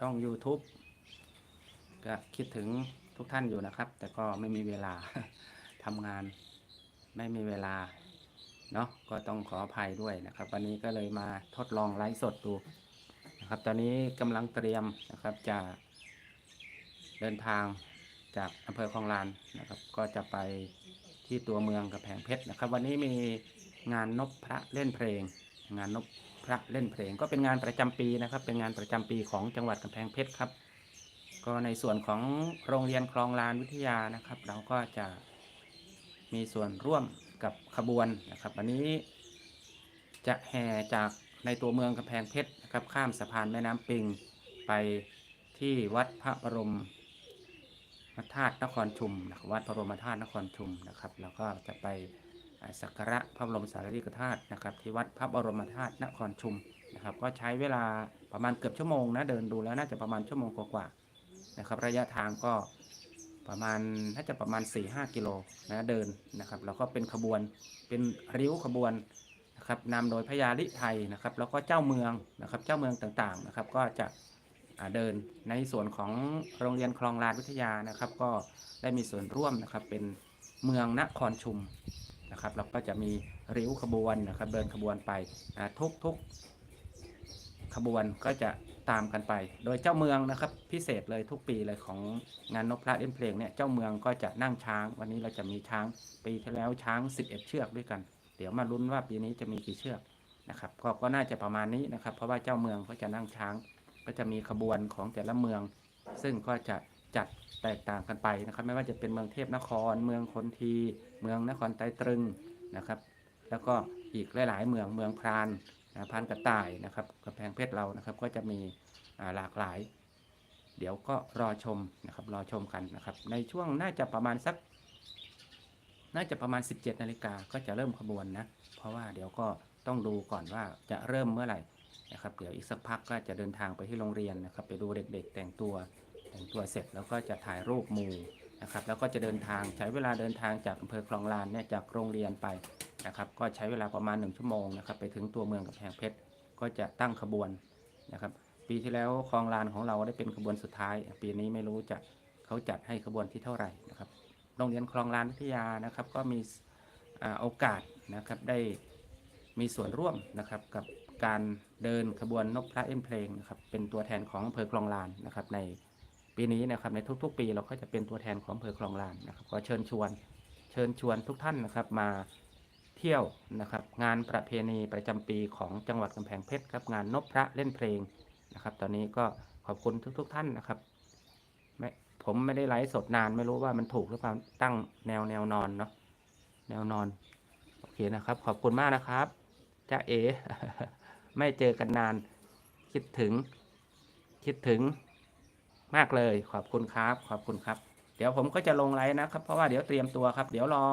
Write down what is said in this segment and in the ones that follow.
ช่อง YouTube ก็คิดถึงทุกท่านอยู่นะครับ แต่ก็ไม่มีเวลาทำงาน ไม่มีเวลาเนาะก็ต้องขออภัยด้วยนะครับ วันนี้ก็เลยมาทดลองไลฟ์สดดูนะครับ ตอนนี้กำลังเตรียมนะครับจะเดินทางจากอำเภอคลองลานนะครับ ก็จะไปที่ตัวเมืองกำแพงเพชรนะครับ วันนี้มีงานนบพระเล่นเพลง งานนบ พระเล่นเพลง ก็เป็นงานประจำปีนะครับ เป็นงานประจำปีของจังหวัดกำแพงเพชรครับ ก็ในส่วนของโรงเรียนคลองลานวิทยานะครับ เราก็จะมีส่วนร่วมกับขบวนนะครับวันนี้จะแห่จากในตัวเมืองกำแพงเพชรนะครับ ข้ามสะพานแม่น้ำปิงไปที่วัดพระบรมธาตุนครชุมนะครับวัดพระบรมธาตุนครชุมนะครับ แล้วก็จะไป สักการะพระบรมสารีริกธาตุนะครับที่วัดพระบรมธาตุนครชุมนะครับ ก็ใช้เวลาประมาณเกือบชั่วโมงนะเดินดูแล้วน่าจะประมาณชั่วโมงกว่าๆนะครับ ระยะทางก็ประมาณน่าจะประมาณ 4-5 กิโลนะเดินนะครับแล้วก็เป็นขบวนเป็นริ้วขบวนนะครับนำโดยพญาลิไทยนะครับ แล้วก็เจ้าเมืองนะครับเจ้าเมืองต่างๆนะครับ ก็จะเดินในส่วนของโรงเรียนคลองลานวิทยานะครับ ก็ได้มีส่วนร่วมนะครับเป็นเมืองนครชุม นะครับแล้วก็จะมีริ้วขบวนนะครับเดินขบวนไปอ่าทุกๆขบวนก็จะตามกันไป โดยเจ้าเมืองนะครับพิเศษเลยทุกปีเลยของงานนกพระเล่นเพลงเนี่ยเจ้าเมืองก็จะนั่งช้าง วันนี้เราจะมีช้างปีที่แล้วช้าง 11 เชือกด้วยกัน เดี๋ยวมาลุ้นว่าปีนี้จะมีกี่เชือกนะครับก็ก็น่าจะประมาณนี้นะครับ เพราะว่าเจ้าเมืองก็จะนั่งช้าง ก็จะมีขบวนของแต่ละเมือง ซึ่งก็จะ จัดแตกต่างกันไปนะครับ ไม่ว่าจะเป็นเมืองเทพนคร เมืองคนที เมืองนครไตรตรึงนะครับ แล้วก็อีกหลาย ๆ เมืองเมืองพรานนะพรานกระต่ายนะครับกำแพงเพชรเรานะครับก็จะมีหลากหลาย เดี๋ยวก็รอชมนะครับรอชมกันนะครับ ในช่วงน่าจะประมาณสัก น่าจะประมาณ 17นาฬิกาก็จะเริ่มขบวนนะเพราะว่าเดี๋ยวก็ต้องดูก่อนว่าจะเริ่มเมื่อไหร่นะครับเดี๋ยวอีกสักพักก็จะเดินทางไปที่โรงเรียนนะครับ ไปดูเด็กๆแต่งตัว แต่งตัวเสร็จแล้วก็จะถ่ายรูปหมู่นะครับ แล้วก็จะเดินทางใช้เวลาเดินทางจากอำเภอคลองลานเนี่ยจากโรงเรียนไปนะครับ ก็ใช้เวลาประมาณ 1 ชั่วโมงนะครับ ไปถึงตัวเมืองกำแพงเพชรก็จะตั้งขบวนนะครับ ปีที่แล้วคลองลานของเราได้เป็นขบวนสุดท้าย ปีนี้ไม่รู้จะเขาจัดให้ขบวนที่เท่าไหร่นะครับ โรงเรียนคลองลานวิทยานะครับ ก็มีโอกาสนะครับได้มีส่วนร่วมนะครับกับการเดินขบวนนกพระเอ็นเพลงนะครับเป็นตัวแทนของอำเภอคลองลานนะครับใน ปีนี้นะครับในทุกๆ ปีเราก็จะเป็นตัวแทนของอำเภอคลองลานนะครับก็เชิญชวน เชิญชวนทุกท่านนะครับมาเที่ยวนะครับ งานประเพณีประจำปีของจังหวัดกำแพงเพชรครับงานนกพระเล่นเพลงนะครับ ตอนนี้ก็ขอบคุณทุกๆท่านนะครับไม่ผมไม่ได้ไลฟ์สดนานไม่รู้ว่ามันถูกหรือเปล่าตั้งแนวแนวนอนเนาะแนวนอนโอเคนะครับ ขอบคุณมากนะครับจ้าเอ ไม่เจอกันนาน คิดถึง คิดถึง มากเลยขอบคุณครับ ขอบคุณครับ เดี๋ยวผมก็จะลงไลฟ์นะครับ เพราะว่าเดี๋ยวเตรียมตัวครับ เดี๋ยวรอ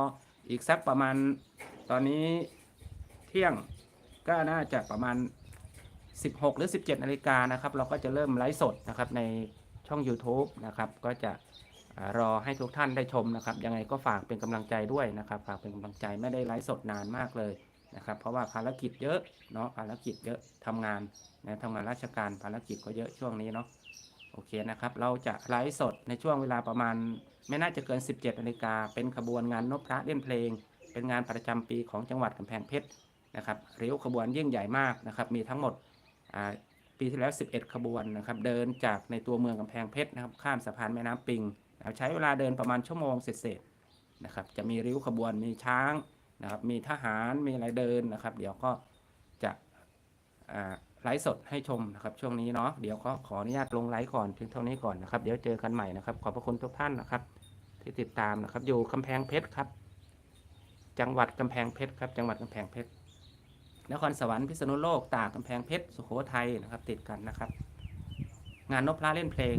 อีกสักประมาณตอนนี้เที่ยงก็น่าจะประมาณ 16 หรือ 17นาฬิกานะครับ เราก็จะเริ่มไลฟ์สดนะครับในช่อง YouTube นะครับ ก็จะรอให้ทุกท่านได้ชมนะครับ ยังไงก็ฝากเป็นกำลังใจด้วยนะครับ ฝากเป็นกำลังใจไม่ได้ไลฟ์สดนานมากเลยนะครับ เพราะว่าภารกิจเยอะเนาะภารกิจเยอะทำงานนะทำงานราชการภารกิจก็เยอะช่วงนี้เนาะ โอเคนะครับ เราจะไลฟ์สดในช่วงเวลาประมาณ ไม่น่าจะเกิน 17นาฬิกาเป็นขบวนงานนพพระเล่นเพลง เป็นงานประจำปีของจังหวัดกำแพงเพชรนะครับริ้วขบวนยิ่งใหญ่มากนะครับ มีทั้งหมดปีที่แล้ว 11 ขบวนนะครับ เดินจากในตัวเมืองกำแพงเพชรนะครับ ข้ามสะพานแม่น้ำปิงใช้เวลาเดินประมาณชั่วโมงเศษๆนะครับ จะมีริ้วขบวนมีช้างนะครับ มีทหารมีอะไรเดินนะครับ เดี๋ยวก็จะ ไลฟ์สดให้ชมนะครับช่วงนี้เนาะเดี๋ยวก็ขออนุญาตลงไลฟ์ก่อนถึงเท่านี้ก่อนนะครับ เดี๋ยวเจอกันใหม่นะครับ ขอบพระคุณทุกท่านนะครับ ที่ติดตามนะครับ อยู่กำแพงเพชรครับ จังหวัดกำแพงเพชรครับ จังหวัดกำแพงเพชรนครสวรรค์พิษณุโลกตากกำแพงเพชรสุโขทัยนะครับ ติดกันนะครับ งานนพพระเล่นเพลง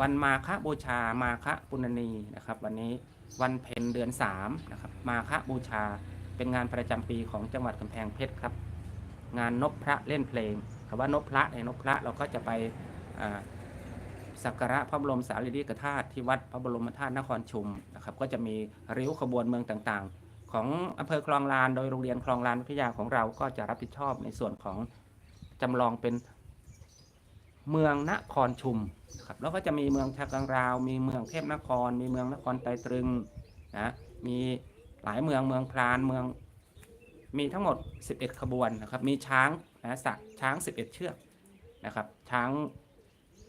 วันมาฆบูชามาฆปุณณีนะครับ วันนี้วันเพ็ญเดือน3นะครับมาฆบูชาเป็นงานประจำปีของจังหวัดกำแพงเพชรครับ งานนพพระเล่นเพลงคำว่านพพระในนพพระเราก็จะไปสักการะพระบรมสารีริกธาตุที่วัดพระบรมธาตุนครชุมนะครับก็จะมีริ้วขบวนเมืองต่างๆ ของอำเภอคลองลานโดยโรงเรียนคลองลานวิทยาของเราก็จะรับผิดชอบในส่วนของจำลองเป็นเมืองนครชุมครับแล้วก็จะมีเมืองชากังราว มีเมืองเทพนคร มีเมืองนครไตรตรึงนะมีหลายเมืองเมืองพรานเมือง มีทั้งหมด 11 ขบวนนะครับ มีช้างนะสักช้าง 11 เชือกนะครับ ช้าง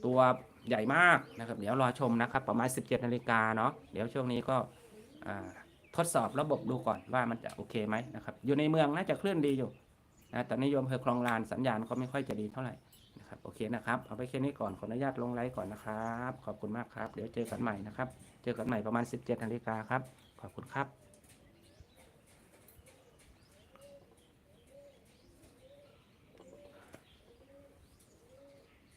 ตัวใหญ่มากนะครับ เดี๋ยวรอชมนะครับ ประมาณ 17นาฬิกาเนาะ เดี๋ยวช่วงนี้ก็ทดสอบระบบดูก่อนว่ามันจะโอเคไหมนะครับ อยู่ในเมืองน่าจะเคลื่อนดีอยู่นะตอนนี้โยมเภอคลองลานสัญญาณก็ไม่ค่อยจะดีเท่าไหร่นะครับโอเคนะครับเอาไปแค่นี้ก่อนขออนุญาตลงไลฟ์ก่อนนะครับ ขอบคุณมากครับ เดี๋ยวเจอกันใหม่นะครับ เจอกันใหม่ประมาณ 17นาฬิกาครับ ขอบคุณครับ